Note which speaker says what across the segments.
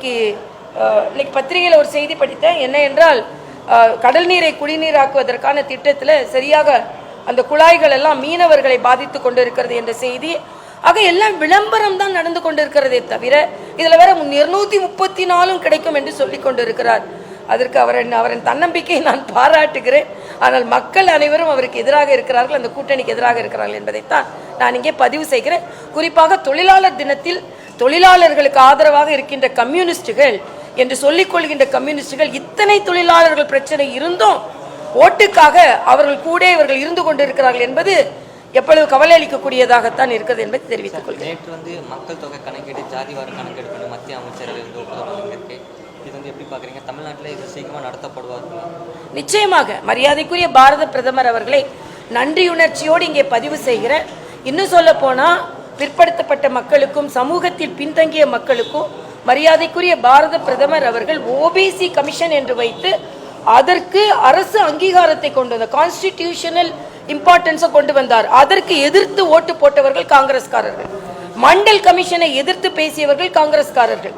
Speaker 1: இன்னைக்கு இன்னைக்கு பத்திரிகையில் ஒரு செய்தி படித்தேன். என்ன என்றால் கடல் நீரை குடிநீராக்குவதற்கான திட்டத்தில் சரியாக அந்த குழாய்கள் எல்லாம் மீனவர்களை பாதித்து கொண்டிருக்கிறது என்ற செய்தி. ஆக எல்லாம் விளம்பரம் தான் நடந்து கொண்டிருக்கிறதே தவிர இதில் வேற இருநூத்தி முப்பத்தி நாலும் கிடைக்கும் என்று சொல்லி கொண்டிருக்கிறார். அதற்கு அவரின் அவரின் தன்னம்பிக்கையை நான் பாராட்டுகிறேன். ஆனால் மக்கள் அனைவரும் அவருக்கு எதிராக இருக்கிறார்கள் அந்த கூட்டணிக்கு எதிராக இருக்கிறார்கள் என்பதைத்தான் நான் இங்கே பதிவு செய்கிறேன். குறிப்பாக தொழிலாளர் தினத்தில் தொழிலாளர்களுக்கு ஆதரவாக இருக்கின்ற கம்யூனிஸ்டுகள் என்று சொல்லிக் கொள்கின்ற கம்யூனிஸ்டுகள் இத்தனை தொழிலாளர்கள் பிரச்சனை இருந்தும் ஓட்டுக்காக அவர்கள் கூட இவர்கள் இருந்து கொண்டிருக்கிறார்கள் என்பது எப்பொழுது கவலை அளிக்கக்கூடியதாகத்தான் இருக்கிறது என்பதை தெரிவித்துக் கொள்கிறேன்.
Speaker 2: நேற்று வந்து மக்கள் தொகை கணக்கீடு ஜாதிவார கணக்கெடுப்பு மத்திய அமைச்சரவை வந்து ஒப்புதல் இது வந்து எப்படி பார்க்குறீங்க? தமிழ்நாட்டில் இது சீக்கிரமாக நடத்தப்படுவார்களா
Speaker 1: நிச்சயமாக மரியாதைக்குரிய பாரத பிரதமர் அவர்களை நன்றியுணர்ச்சியோடு இங்கே பதிவு செய்கிறேன். இன்னும் சொல்ல போனா பிற்படுத்தப்பட்ட மக்களுக்கும் சமூகத்தில் பின்தங்கிய மக்களுக்கும் மரியாதைக்குரிய பாரத பிரதமர் அவர்கள் ஓபிசி கமிஷன் என்று வைத்து அதற்கு அரசு அங்கீகாரத்தை கொண்டு வந்த கான்ஸ்டிடியூஷனல் இம்பார்ட்டன்ஸை கொண்டு வந்தார். அதற்கு எதிர்த்து ஓட்டு போட்டவர்கள் காங்கிரஸ்காரர்கள். மண்டல் கமிஷனை எதிர்த்து பேசியவர்கள் காங்கிரஸ்காரர்கள்.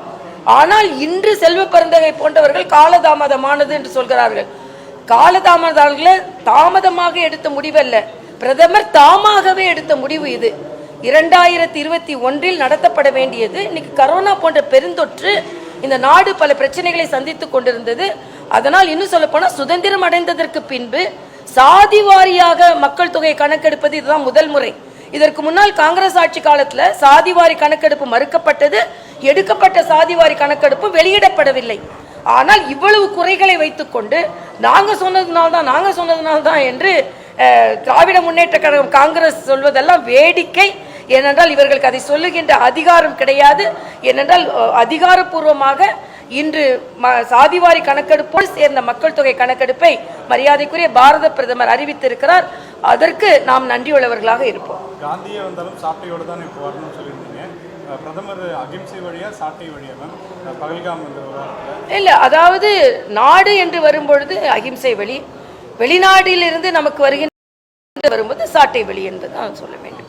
Speaker 1: ஆனால் இன்று செல்வ பரந்தகை போன்றவர்கள் காலதாமதமானது என்று சொல்கிறார்கள். காலதாமதால தாமதமாக எடுத்த முடிவல்ல. பிரதமர் தாமாகவே எடுத்த முடிவு இது. இரண்டாயிரத்தி இருபத்தி ஒன்றில் நடத்தப்பட வேண்டியது. இன்னைக்கு கரோனா போன்ற பெருந்தொற்று இந்த நாடு பல பிரச்சனைகளை சந்தித்துக் கொண்டிருந்தது. அதனால் இன்னும் சொல்லப்போனால் சுதந்திரம் அடைந்ததற்கு பின்பு சாதி வாரியாக மக்கள் தொகை கணக்கெடுப்பது இதுதான் முதல் முறை. இதற்கு முன்னால் காங்கிரஸ் ஆட்சி காலத்தில் சாதிவாரி கணக்கெடுப்பு மறுக்கப்பட்டது. எடுக்கப்பட்ட சாதிவாரி கணக்கெடுப்பு வெளியிடப்படவில்லை. ஆனால் இவ்வளவு குறைகளை வைத்துக்கொண்டு நாங்கள் சொன்னதுனால்தான் நாங்கள் சொன்னதுனால்தான் என்று திராவிட முன்னேற்ற கழகம் காங்கிரஸ் சொல்வதெல்லாம் வேடிக்கை. ஏனென்றால் இவர்களுக்கு அதை சொல்லுகின்ற அதிகாரம் கிடையாது. ஏனென்றால் அதிகாரப்பூர்வமாக இன்று சாதிவாரி கணக்கெடுப்போடு சேர்ந்த மக்கள் தொகை கணக்கெடுப்பை மரியாதைக்குரிய பாரத பிரதமர் அறிவித்திருக்கிறார். அதற்கு நாம் நன்றியுள்ளவர்களாக இருப்போம்.
Speaker 3: காந்தியே வந்தாலும் சாட்டையோடு தான் இப்போ வரணும்னு சொல்லியிருந்தீங்க. பிரதமர் அகிம்சை வழியா சாட்டை வழியா மேம்? பகல்காம்
Speaker 1: இல்ல அதாவது நாடு என்று வரும்பொழுது அகிம்சை வழி வெளிநாட்டிலிருந்து நமக்கு வருகின்ற வரும்போது சாட்டை வழி என்று தான் சொல்ல வேண்டும்.